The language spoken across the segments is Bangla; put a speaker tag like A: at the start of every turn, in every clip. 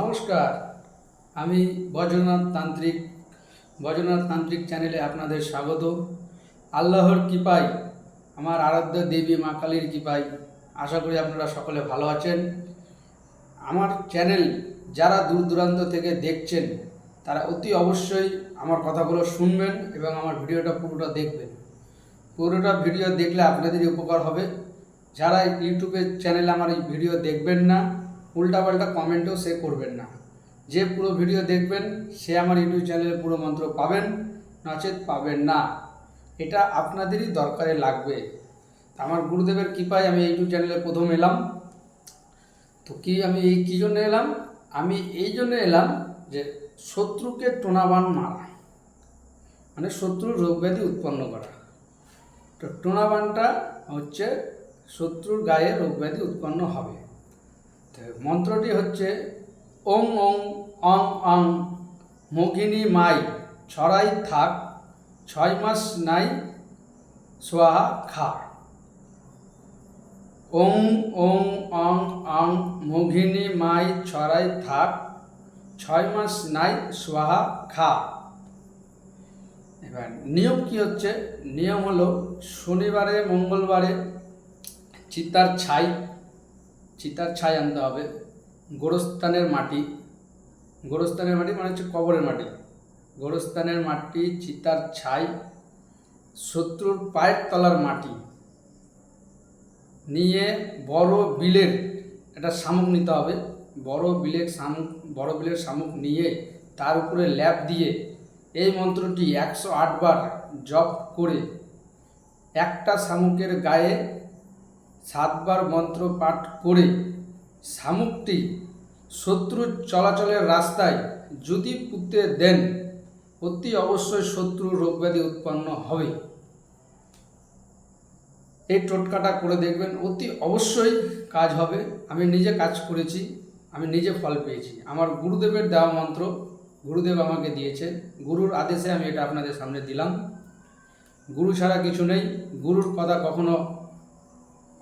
A: নমস্কার, আমি বজ্রনাথ তান্ত্রিক বজ্রনাথ তান্ত্রিক চ্যানেলে আপনাদের স্বাগত। আল্লাহর কৃপায়, আমার আরাধ্য দেবী মা কালীর কৃপায়, আশা করি আপনারা সকলে ভালো আছেন। আমার চ্যানেল যারা দূর দূরান্ত থেকে দেখছেন, তারা অতি অবশ্যই আমার কথাগুলো শুনবেন এবং আমার ভিডিওটা পুরোটা দেখবেন। পুরোটা ভিডিও দেখলে আপনাদেরই উপকার হবে। যারা ইউটিউবের চ্যানেলে আমার এই ভিডিও দেখবেন না উল্টাপাল্টা কমেন্টও সে করবেন না। যে পুরো ভিডিও দেখবেন, সে আমার ইউটিউব চ্যানেলে পুরো মন্ত্র পাবেন, নচেত পাবেন না। এটা আপনাদেরই দরকারে লাগবে। আমার গুরুদেবের কৃপায় আমি ইউটিউব চ্যানেলে প্রথম এলাম। তো কি আমি এই কী জন্য এলাম? আমি এই জন্য এলাম যে শত্রুকে টোনাবান মারা। মানে শত্রুর রোগ ব্যাধি উৎপন্ন করা। তো টোনাবানটা হচ্ছে শত্রুর গায়ে রোগ ব্যাধি উৎপন্ন হবে। মন্ত্রটি হচ্ছে ওং ওং অং অং মোগিনী মাই, ছড়াই থাক, ছয় মাস নাই সোহা খা। ওং ওং অং অং মোঘিনী মাই, ছড়াই থাক, ছয় মাস নাই সোহা খা। এবার নিয়ম কি হচ্ছে? নিয়ম হলো, শনিবারে, মঙ্গলবারে চিতার ছাই চিতার ছাই আনতে হবে। গোরস্থানের মাটি গোরস্থানের মাটি মানে হচ্ছে কবরের মাটি। গোরস্থানের মাটি, চিতার ছাই, শত্রুর পায়ের তলার মাটি নিয়ে বড় বিলের একটা শামুক নিতে হবে। বড় বিলের শামুক, বড় বিলের শামুক নিয়ে তার উপরে ল্যাপ দিয়ে এই মন্ত্রটি একশো আটবার জপ করে একটা শামুকের গায়ে সাতবার মন্ত্র পাঠ করে শামুকটি শত্রুর চলাচলের রাস্তায় যদি পুঁতে দেন, অতি অবশ্যই শত্রুর রোগব্যাধি উৎপন্ন হবে। এই টোটকাটা করে দেখবেন, অতি অবশ্যই কাজ হবে। আমি নিজে কাজ করেছি, আমি নিজে ফল পেয়েছি। আমার গুরুদেবের দেওয়া মন্ত্র গুরুদেব আমাকে দিয়েছে। গুরুর আদেশে আমি এটা আপনাদের সামনে দিলাম। গুরু ছাড়া কিছু নেই। গুরুর কথা কখনো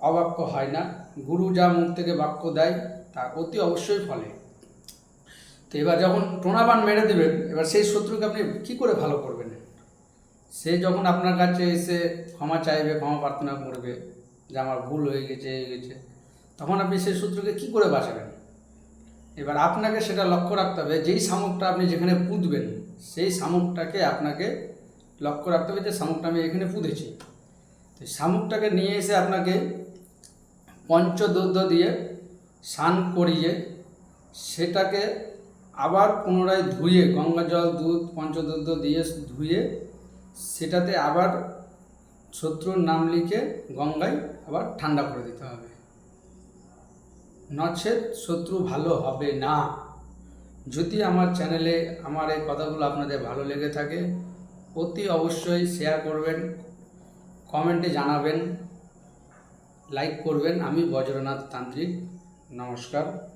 A: অবাক্য হয় না। গুরু যা মুখ থেকে বাক্য দেয়, তা অতি অবশ্যই ফলে। তো এবার যখন টোনাবান মেরে দেবেন, এবার সেই শত্রুকে আপনি কী করে ভালো করবেন? সে যখন আপনার কাছে এসে ক্ষমা চাইবে, ক্ষমা প্রার্থনা করবে যে আমার ভুল হয়ে গেছে হয়ে গেছে তখন আপনি সেই শত্রুকে কী করে বাঁচাবেন? এবার আপনাকে সেটা লক্ষ্য রাখতে হবে, যেই শামুকটা আপনি যেখানে পুঁতবেন, সেই শামুকটাকে আপনাকে লক্ষ্য রাখতে হবে যে শামুকটা আমি এখানে পুঁতেছি। তো শামুকটাকে নিয়ে এসে আপনাকে পঞ্চদুগ্ধ দিয়ে স্নান করিয়ে সেটাকে আবার পুনরায় ধুয়ে গঙ্গা জল, দুধ, পঞ্চদুগ্ধ দিয়ে ধুয়ে সেটাতে আবার শত্রুর নাম লিখে গঙ্গায় আবার ঠান্ডা করে দিতে হবে। নচেত শত্রু ভালো হবে না। যদি আমার চ্যানেলে আমার এই কথাগুলো আপনাদের ভালো লেগে থাকে, অতি অবশ্যই শেয়ার করবেন কমেন্টে জানাবেন। লাইক করবেন। আমি বজ্রনাথ তান্ত্রিক। নমস্কার।